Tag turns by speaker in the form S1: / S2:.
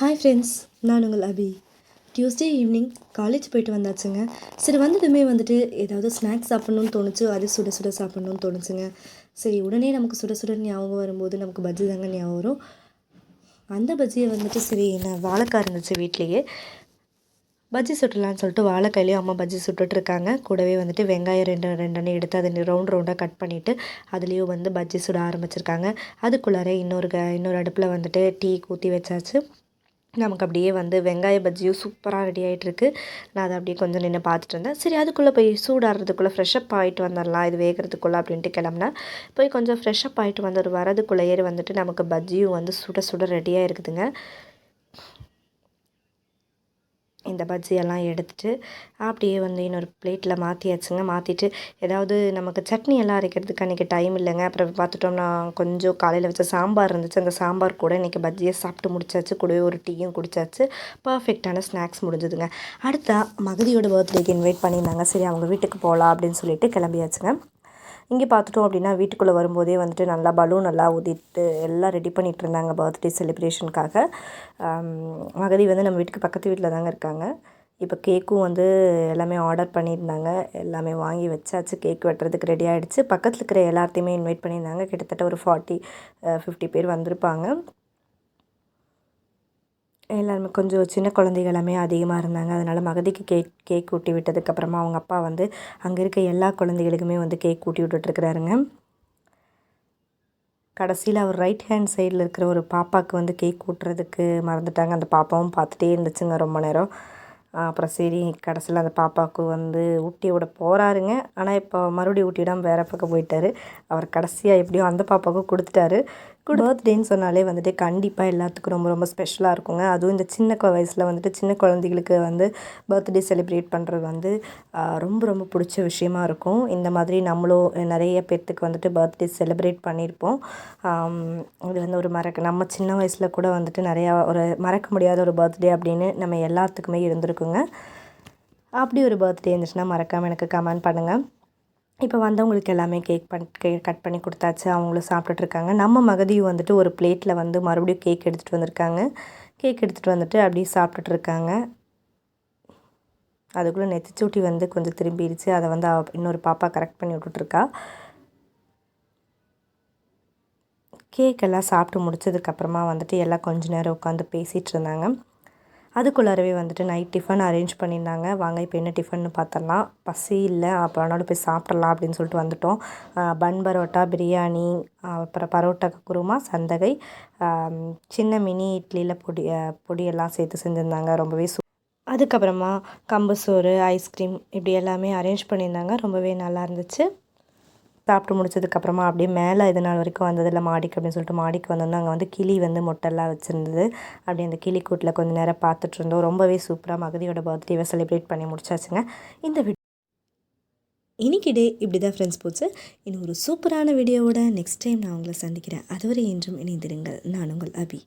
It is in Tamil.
S1: ஹாய் ஃப்ரெண்ட்ஸ் நான் உங்கள் அபி. டியூஸ்டே ஈவினிங் காலேஜ் போயிட்டு வந்தாச்சுங்க. சரி வந்ததுமே வந்துட்டு ஏதாவது ஸ்நாக்ஸ் சாப்பிட்ணுன்னு தோணுச்சு அது சுட சுட சாப்பிட்ணுன்னு தோணுச்சுங்க. சரி உடனே நமக்கு சுட சுட ஞாபகம் வரும்போது நமக்கு பஜ்ஜி தாங்க ஞாபகம் வரும். அந்த பஜ்ஜியை வந்துட்டு சரி என்ன வாழைக்காய் இருந்துச்சு வீட்லேயே. பஜ்ஜி சுட்டலான்னு சொல்லிட்டு வாழைக்காயிலையும் அம்மா பஜ்ஜி சுட்டுட்ருக்காங்க கூடவே வந்துட்டு வெங்காயம் ரெண்டு ரெண்டுன்னு எடுத்து அதை ரவுண்ட் ரவுண்டாக கட் பண்ணிவிட்டு அதுலேயும் வந்து பஜ்ஜி சுட ஆரம்பிச்சிருக்காங்க. அதுக்குள்ளார இன்னொரு க இன்னொரு அடுப்பில் வந்துட்டு டீ ஊற்றி வச்சாச்சு. நமக்கு அப்படியே வந்து வெங்காய பஜ்ஜியும் சூப்பராக ரெடி ஆகிட்டுருக்கு நான் அதை அப்படியே கொஞ்சம் நின்று பார்த்துட்டு இருந்தேன். சரி அதுக்குள்ளே போய் சூடாடுறதுக்குள்ளே ஃப்ரெஷ்அப் ஆகிட்டு வந்துடலாம் இது வேகிறதுக்குள்ளே அப்படின்ட்டு கிளம்புனா. போய் கொஞ்சம் ஃப்ரெஷ்அப் ஆகிட்டு வந்து வரதுக்குள்ளேயே வந்துட்டு நமக்கு பஜ்ஜியும் வந்து சுட சுட ரெடியாக இருக்குதுங்க. இந்த பஜ்ஜியெல்லாம் எடுத்துகிட்டு அப்படியே வந்து இன்னொரு பிளேட்டில் மாற்றியாச்சுங்க மாற்றிட்டு ஏதாவது நமக்கு சட்னி எல்லாம் அரைக்கிறதுக்கு அன்றைக்கி டைம் இல்லைங்க. அப்புறம் பார்த்துட்டோம்னா கொஞ்சம் காலையில் வச்ச சாம்பார் இருந்துச்சு. அந்த சாம்பார் கூட இன்றைக்கி பஜ்ஜியை சாப்பிட்டு முடிச்சாச்சு. கூடவே ஒரு டீயும் குடிச்சாச்சு. பர்ஃபெக்டான ஸ்நாக்ஸ் முடிஞ்சுதுங்க. அடுத்தா மகதியோட பர்த்டேக்கு இன்வைட் பண்ணியிருந்தாங்க. சரி அவங்க வீட்டுக்கு போகலாம் அப்படின்னு சொல்லிட்டு கிளம்பியாச்சுங்க. இங்கே பார்த்துட்டோம் அப்படின்னா வீட்டுக்குள்ளே வரும்போதே வந்துட்டு நல்லா பலூன் நல்லா ஊதிட்டு எல்லாம் ரெடி பண்ணிகிட்டு இருந்தாங்க பர்த்டே செலிப்ரேஷனுக்காக மகதி வந்து நம்ம வீட்டுக்கு பக்கத்து வீட்டில் தாங்க இருக்காங்க. இப்போ கேக்கும் வந்து எல்லாமே ஆர்டர் பண்ணியிருந்தாங்க. எல்லாமே வாங்கி வச்சாச்சு. கேக் வெட்டுறதுக்கு ரெடி ஆகிடுச்சு பக்கத்தில் இருக்கிற எல்லாத்தையுமே இன்வைட் பண்ணியிருந்தாங்க. கிட்டத்தட்ட ஒரு ஃபார்ட்டி ஃபிஃப்டி பேர் வந்திருப்பாங்க. எல்லாருமே கொஞ்சம் சின்ன குழந்தைகள் எல்லாமே அதிகமாக இருந்தாங்க. அதனால் மகதிக்கு கேக் கேக் ஊட்டி விட்டதுக்கப்புறமா அவங்க அப்பா வந்து அங்கே இருக்க எல்லா குழந்தைகளுக்குமே வந்து கேக் ஊட்டி விட்டுட்ருக்குறாருங்க கடைசியில் அவர் ரைட் ஹேண்ட் சைடில் இருக்கிற ஒரு பாப்பாவுக்கு வந்து கேக் கூட்டுறதுக்கு மறந்துட்டாங்க. அந்த பாப்பாவும் பார்த்துட்டே இருந்துச்சுங்க ரொம்ப நேரம். அப்புறம் சரி கடைசியில் அந்த பாப்பாவுக்கு வந்து ஊட்டி விட போகிறாருங்க ஆனால் இப்போ மறுபடியும் ஊட்டி விடாமல் வேறு பக்கம் போயிட்டார். அவர் கடைசியாக எப்படியோ அந்த பாப்பாவுக்கும் கொடுத்துட்டாரு. பர்த்டேன்னு சொன்னாலே வந்துட்டு கண்டிப்பாக எல்லாத்துக்கும் ரொம்ப ரொம்ப ஸ்பெஷலாக இருக்குங்க. அதுவும் இந்த சின்ன வயசில் வந்துட்டு சின்ன குழந்தைகளுக்கு வந்து பர்த்டே செலிப்ரேட் பண்ணுறது வந்து ரொம்ப ரொம்ப பிடிச்ச விஷயமா இருக்கும். இந்த மாதிரி நம்மளும் நிறைய பேர்த்துக்கு வந்துட்டு பர்த்டே செலிப்ரேட் பண்ணியிருப்போம் இது வந்து ஒரு மறக்க நம்ம சின்ன வயசில் கூட வந்துட்டு நிறையா ஒரு மறக்க முடியாத ஒரு பர்த்டே அப்படின்னு நம்ம எல்லாத்துக்குமே இருந்திருக்குங்க. அப்படி ஒரு பர்த்டே இருந்துச்சுன்னா மறக்காமல் எனக்கு கமெண்ட் பண்ணுங்கள் இப்போ வந்தவங்களுக்கு எல்லாமே கேக் பண் கே கட் பண்ணி கொடுத்தாச்சு. அவங்களும் சாப்பிட்டுட்ருக்காங்க நம்ம மகதியும் வந்துட்டு ஒரு பிளேட்டில் வந்து மறுபடியும் கேக் எடுத்துகிட்டு வந்திருக்காங்க. கேக் எடுத்துகிட்டு வந்துட்டு அப்படியே சாப்பிட்டுட்ருக்காங்க அதுக்குள்ளே நெத்திச்சூட்டி வந்து கொஞ்சம் திரும்பிடுச்சு அதை வந்து இன்னொரு பாப்பா கரெக்ட் பண்ணி விட்டுட்ருக்கா கேக்கெல்லாம் சாப்பிட்டு முடிச்சதுக்கப்புறமா வந்துட்டு எல்லாம் கொஞ்ச நேரம் உட்காந்து பேசிகிட்டு இருந்தாங்க. அதுக்குள்ளாரவே வந்துட்டு நைட் டிஃபன் அரேஞ்ச் பண்ணியிருந்தாங்க. வாங்க இப்போ என்ன டிஃபன்னு பார்த்தரலாம் பசி இல்லை. அப்புறம் அதனால போய் சாப்பிட்றலாம் அப்படின்னு சொல்லிட்டு வந்துட்டோம். பன் பரோட்டா பிரியாணி அப்புறம் பரோட்டா குருமா சந்தகை சின்ன மினி இட்லியில் பொடி பொடியெல்லாம் சேர்த்து செஞ்சுருந்தாங்க. ரொம்பவே சூ அதுக்கப்புறமா கம்பு சோறு ஐஸ்கிரீம் இப்படி எல்லாமே அரேஞ்ச் பண்ணியிருந்தாங்க. ரொம்பவே நல்லா இருந்துச்சு. சாப்பிட்டு முடிச்சதுக்கப்புறமா அப்படியே மேலே இது நாள் வரைக்கும் வந்ததில்ல மாடிக்கு அப்படின்னு சொல்லிட்டு மாடிக்கு வந்தோம்னா அங்கே வந்து கிளி வந்து மொட்டெல்லாம் வச்சுருந்தது. அப்படி அந்த கிளி கூட்டில் கொஞ்சம் நேரம் பார்த்துட்டு இருந்தோம். ரொம்பவே சூப்பராக மகதியோட பர்த்டேவை செலிப்ரேட் பண்ணி முடிச்சாச்சுங்க. இந்த வீடியோ இன்னைக்கு டே இப்படி தான் ஃப்ரெண்ட்ஸ் போச்சு. இன்னும் ஒரு சூப்பரான வீடியோவோட நெக்ஸ்ட் டைம் நான் உங்களை சந்திக்கிறேன். அதுவரை என்றும் இணைந்திருங்கள். நான் உங்கள் அபி.